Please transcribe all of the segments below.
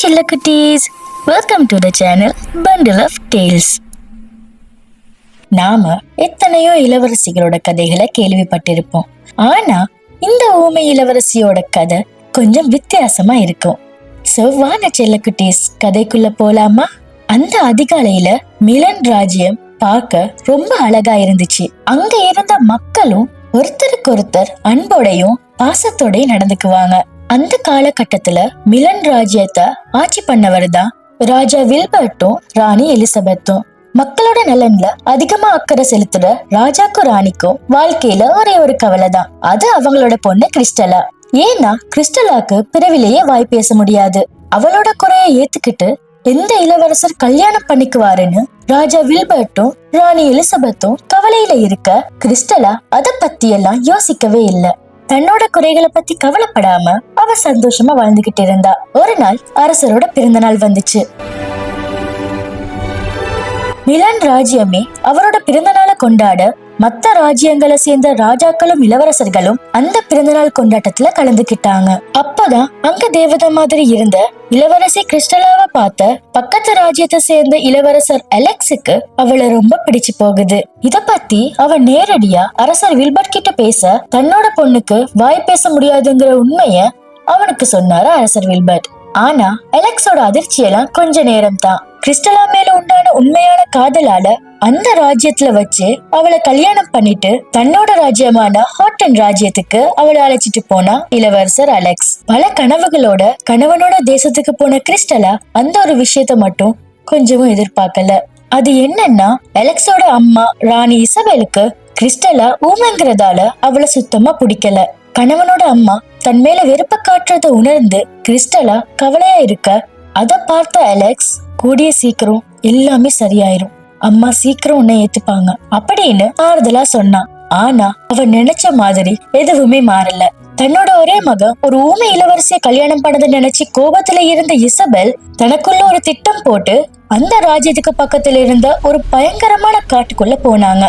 செல்ல குட்டீஸ் welcome to the channel bundle of tales நாம எத்தனையோ இளவரசிகளோட கதைகளை கேள்விப்பட்டிருப்போம். ஆனா இந்த ஊமை இளவரசியோட கதை கொஞ்சம் வித்தியாசமா இருக்கும். செவ்வான செல்லக்குட்டீஸ் கதைக்குள்ள போலாமா? அந்த அதிகாலையில மிலன் ராஜ்யம் பார்க்க ரொம்ப அழகா இருந்துச்சு. அங்க இருந்த மக்களும் ஒருத்தருக்கொருத்தர் அன்போடையும் பாசத்தோடையும் நடந்துக்குவாங்க. அந்த காலகட்டத்துல மிலன் ராஜ்யத்தை ஆட்சி பண்ணவர் தான் ராஜா வில்பர்ட்டும் ராணி எலிசபெத்தும். மக்களோட நலன்ல அதிகமா அக்கறை செலுத்துற ராஜாக்கும் ராணிக்கும் வாழ்க்கையில ஒரே ஒரு கவலை தான் அது அவங்களோட பொண்ணு கிறிஸ்டலா. ஏன்னா கிறிஸ்டலாக்கு பிறவிலேயே வாய் பேச முடியாது. அவளோட குறைய ஏத்துக்கிட்டு எந்த இளவரசர் கல்யாணம் பண்ணிக்குவாருன்னு ராஜா வில்பர்ட்டும் ராணி எலிசபெத்தும் கவலையில இருக்க கிறிஸ்டலா அத பத்தி எல்லாம் யோசிக்கவே இல்லை. தன்னோட குறைகளை பத்தி கவலைப்படாம அவ சந்தோஷமா வாழ்ந்துகிட்டு இருந்தா. ஒரு நாள் அரசரோட பிறந்த நாள் வந்துச்சு. மிலன் ராஜ்யமே அவரோட பிறந்தநாளை கொண்டாட மத்த ராஜ்யங்களை சேர்ந்த ராஜாக்களும் இளவரசர்களும் அந்த பிறந்தநாள் கொண்டாட்டத்துல கலந்துக்கிட்டாங்க. அப்பதான் அங்க தேவதை மாதிரி இருந்த இளவரசி கிறிஸ்டலாவை பார்த்த பக்கத்து ராஜ்யத்தை சேர்ந்த இளவரசர் அலெக்ஸுக்கு அவளை ரொம்ப பிடிச்சு போகுது. இத பத்தி அவ நேரடியா அரசர் வில்பர்ட் கிட்ட பேச தன்னோட பொண்ணுக்கு வாய் பேச முடியாதுங்கிற உண்மைய அவனுக்கு சொன்னாரு அரசர் வில்பர்ட். ஆனா அலெக்ஸோட அதிர்ச்சியெல்லாம் கொஞ்ச நேரம் தான் கிறிஸ்டலா மேல உண்டான உண்மையான காதலால அந்த ராஜ்யத்துல வச்சு அவளை கல்யாணம் பண்ணிட்டு தன்னோட ராஜ்யமான ஹாட்டன் ராஜ்யத்துக்கு அவளை அழைச்சிட்டு போனா இளவரசர் அலெக்ஸ். பல கனவுகளோட கணவனோட தேசத்துக்கு போன கிறிஸ்டலா அந்த ஒரு விஷயத்த மட்டும் கொஞ்சமும் எதிர்பார்க்கல. அது என்னன்னா அலெக்ஸோட அம்மா ராணி இசபேலுக்கு கிறிஸ்டலா ஊமைங்கிறதால அவளை சுத்தமா பிடிக்கல. கணவனோட அம்மா தன் மேல வெறுப்ப காட்டுறத உணர்ந்து கிறிஸ்டலா கவலையா இருக்க அதை பார்த்த அலெக்ஸ் கூடிய சீக்கிரம் எல்லாமே சரியாயிரும். அம்மா சீக்கிரம் உன்னை ஏத்துப்பாங்க அப்படின்னு ஆறுதலா சொன்னான் ஆனா அவ நினைச்ச மாதிரி எதுவுமே மாறல. தன்னோட ஒரே மகன் ஒரு ஊமை இளவரசியை கல்யாணம் பண்ணதை நினைச்சு கோபத்துல இருந்த இசபெல் தனக்குள்ள ஒரு திட்டம் போட்டு அந்த ராஜ்யத்துக்கு பக்கத்துல இருந்த ஒரு பயங்கரமான காட்டுக்குள்ள போனாங்க.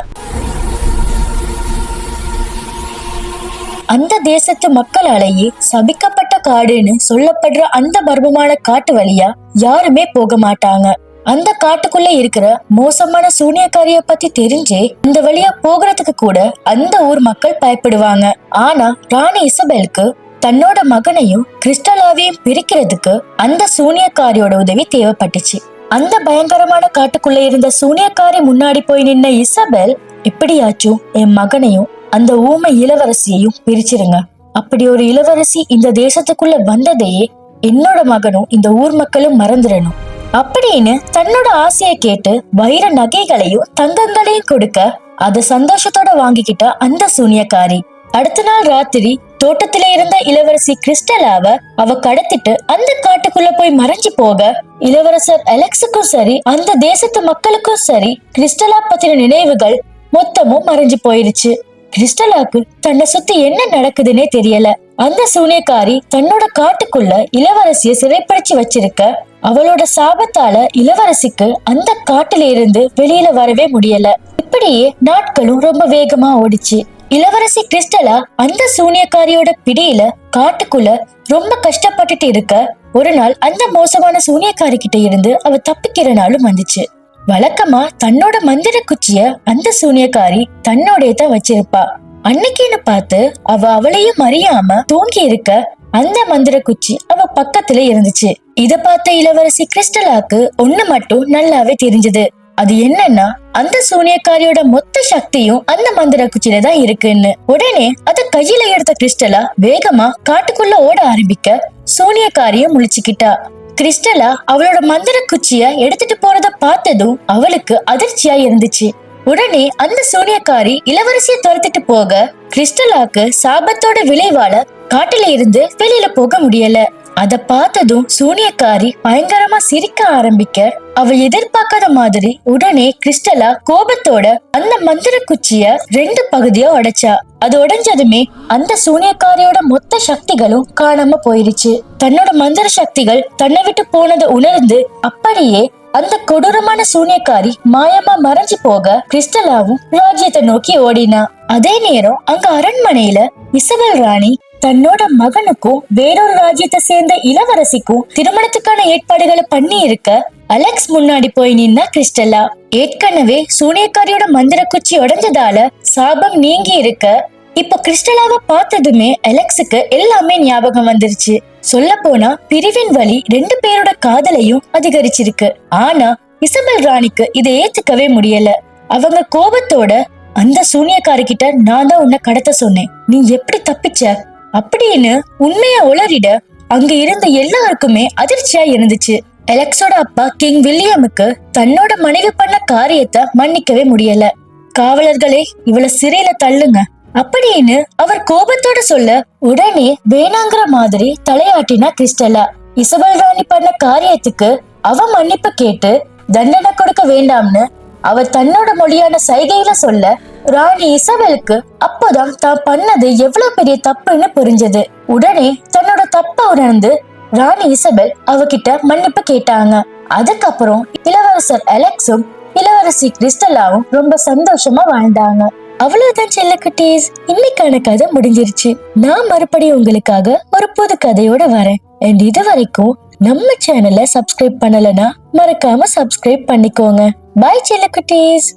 அந்த தேசத்து மக்களாலேயே சபிக்கப்பட்ட காடுன்னு சொல்லப்படுற அந்த மர்மமான காட்டு வழியா யாருமே போக மாட்டாங்க. அந்த காட்டுக்குள்ள இருக்கிற மோசமான சூனியக்காரிய பத்தி தெரிஞ்சே இந்த வழியா போகிறதுக்கு கூட அந்த ஊர் மக்கள் பயப்படுவாங்க. ஆனா ராணி இசபெலுக்கு தன்னோட மகனையும் கிறிஸ்டலாவையும் பிரிக்கிறதுக்கு அந்த சூனியக்காரியோட உதவி தேவைப்பட்டுச்சு. அந்த பயங்கரமான காட்டுக்குள்ள இருந்த சூனியக்காரி முன்னாடி போய் நின்ன இசபெல் இப்படியாச்சும் என் மகனையும் அந்த ஊமை இளவரசியையும் பிரிச்சிருங்க. அப்படி ஒரு இளவரசி இந்த தேசத்துக்குள்ள வந்ததையே என்னோட மகனும் இந்த ஊர் மக்களும் மறந்துடணும். அப்படின்னு தன்னோட ஆசையை கேட்டு வைர நகைகளையும் தங்கங்களையும் கொடுக்க அத சந்தோஷத்தோட வாங்கிக்கிட்ட அந்த சூனியக்காரி. அடுத்த நாள் ராத்திரி தோட்டத்தில இருந்த இளவரசி கிறிஸ்டலாவ அவ கடத்திட்டு அந்த காட்டுக்குள்ள போய் மறைஞ்சு போக இளவரசர் அலெக்ஸுக்கும் சரி அந்த தேசத்து மக்களுக்கும் சரி கிறிஸ்டலா பத்தின நினைவுகள் மொத்தமும் மறைஞ்சு போயிருச்சு. கிறிஸ்டலாக்கு தன்னை சுத்தி என்ன நடக்குதுன்னே தெரியல. அந்த சூனியக்காரி தன்னோட காட்டுக்குள்ள இளவரசிய சிறைப்படுத்தி வச்சிருக்க அவளோட சாபத்தால இளவரசிக்கு அந்த காட்டுல இருந்து வெளியில வரவே முடியல. இப்படியே நாட்களும் ரொம்ப வேகமா ஓடிச்சு. இளவரசி கிறிஸ்டலா அந்த சூனியக்காரியோட பிடியில காட்டுக்குள்ள ரொம்ப கஷ்டப்பட்டுட்டு இருக்க ஒரு நாள் அந்த மோசமான சூனியக்காரி கிட்ட இருந்து அவ தப்பிக்கிற நாளும் வந்துச்சு. வழக்கமா தன்னோட மந்திர குச்சிய அந்த சூனியக்காரி தன்னோடைய தான் வச்சிருப்பா. அன்னைக்குன்னு பார்த்து அவ அவளையும் அறியாம தூங்கி இருக்க அந்த மந்திர குச்சி அவ பக்கத்துல இருந்துச்சு. இத பார்த்த இளவரசி கிறிஸ்டலாக்கு ஒண்ணு மட்டும் நல்லாவே தெரிஞ்சது. அது என்னன்னா அந்த சூனியக்காரியோட மொத்த சக்தியும் அந்த மந்திர குச்சியில தான் இருக்குன்னு. உடனே அத கையில எடுத்த கிறிஸ்டலா வேகமா காட்டுக்குள்ள ஓட ஆரம்பிக்க சூனியக்காரியும் முழிச்சுக்கிட்டா. கிறிஸ்டலா அவளோட மந்திர குச்சிய எடுத்துட்டு போறத பார்த்ததும் அவளுக்கு அதிர்ச்சியா இருந்துச்சு. உடனே அந்த சூனியக்காரி இளவரசிய துரத்திட்டு போக கிறிஸ்டலாக்கு சாபத்தோட விளைவால காட்டுல இருந்து வெளியில போக முடியல. அத பார்த்ததும் சூனியக்காரி பயங்கரமா சிரிக்க ஆரம்பிக்க அவ எதிர்பார்க்காத மாதிரி உடனே கிறிஸ்டலா கோபத்தோட அந்த மந்திர குச்சிய ரெண்டு பகுதியா உடைச்சா. அது உடைஞ்சதுமே அந்த சூனியக்காரியோட மொத்த சக்திகளும் காணாம போயிருச்சு. தன்னோட மந்திர சக்திகள் தன்னை விட்டு போனதை உணர்ந்து அப்படியே அந்த கொடூரமான சூனியக்காரி மாயமா மறைஞ்சு போக கிறிஸ்டலாவும் ராஜ்யத்தை நோக்கி ஓடினா. அதே நேரம் அங்க அரண்மனையில இசபல் ராணி தன்னோட மகனுக்கும் வேறொரு ராஜ்யத்தை சேர்ந்த இளவரசிக்கும் திருமணத்துக்கான ஏற்பாடுகளை பண்ணி இருக்க அலெக்ஸ் முன்னாடி போய் நின்னா கிறிஸ்டலா ஏற்கனவே சூனியக்காரியோட மந்திர குச்சி உடைஞ்சதால சாபம் நீங்கி இருக்க இப்ப கிறிஸ்டலாவை பார்த்ததுமே அலெக்ஸுக்கு எல்லாமே ஞாபகம் வந்துருச்சு. சொல்ல போனா பிரிவின் வழி ரெண்டு பேரோட காதலையும் அதிகரிச்சிருக்கு. ஆனா இசபல் ராணிக்கு இதை ஏத்துக்கவே முடியல. அவங்க கோபத்தோட அந்த சூனியக்காரி கிட்ட நான் தான் உன்னை கடத்த சொன்னேன். நீ எப்படி தப்பிச்ச? அப்படின்னு உண்மையை உளறிட அங்க இருந்த எல்லாருக்குமே அதிர்ச்சியா இருந்துச்சு. எலெக்ஸோட அப்பா கிங் வில்லியமுக்கு தன்னோட மனைவி பண்ண காரியத்தை மன்னிக்கவே முடியல. காவலர்களே இவள சிறையில தள்ளுங்க. அப்படின்னு அவர் கோபத்தோட சொல்ல உடனே வேணாங்கிற மாதிரி தலையாட்டினா கிறிஸ்டலா. இசபல் ராணி பண்ண காரியத்துக்கு அவ மன்னிப்பு கேட்டு தண்டனை கொடுக்க வேண்டாம்னு அவர் தன்னோட மொழியான சைகையில சொல்ல ராணி இசபெலுக்கு அப்போதான் தான் பண்ணது எவ்வளவு பெரிய தப்புன்னு புரிஞ்சது. உடனே தன்னோட தப்ப உணர்ந்து ராணி இசபெல் அவகிட்ட மன்னிப்பு கேட்டாங்க. அதுக்கப்புறம் இளவரசர் அலெக்ஸும் இளவரசி கிறிஸ்டலாவும் ரொம்ப சந்தோஷமா வாழ்ந்தாங்க. அவ்வளவுதான் செல்லக்குட்டீஸ் இன்னைக்கான கதை முடிஞ்சிருச்சு. நான் மறுபடியும் உங்களுக்காக ஒரு புது கதையோட வரேன். அண்ட் இது வரைக்கும் நம்ம சேனலை சப்ஸ்கிரைப் பண்ணலனா மறக்காம சப்ஸ்கிரைப் பண்ணிக்கோங்க. பாய் செல்லக்குட்டீஸ்